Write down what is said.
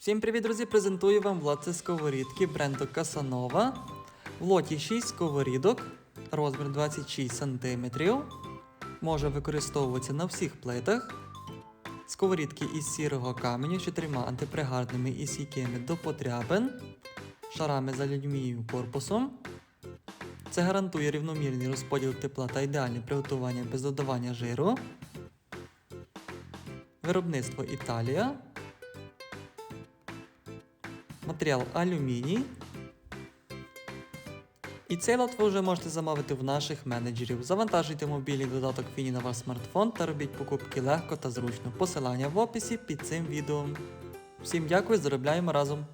Всім привіт, друзі! Презентую вам владця сковорідки бренду Casanova. В лоті 6 сковорідок, розмір 26 см. Може використовуватися на всіх плитах. Сковорідки із сірого каменю з чотирма антипригарними і стійкими до подрябин, шарами з алюмінієвим корпусом. Це гарантує рівномірний розподіл тепла та ідеальне приготування без додавання жиру. Виробництво Італія. Матеріал алюміній. І цей лот ви вже можете замовити в наших менеджерів. Завантажуйте мобільний додаток Фіні на ваш смартфон та робіть покупки легко та зручно. Посилання в описі під цим відео. Всім дякую, заробляємо разом!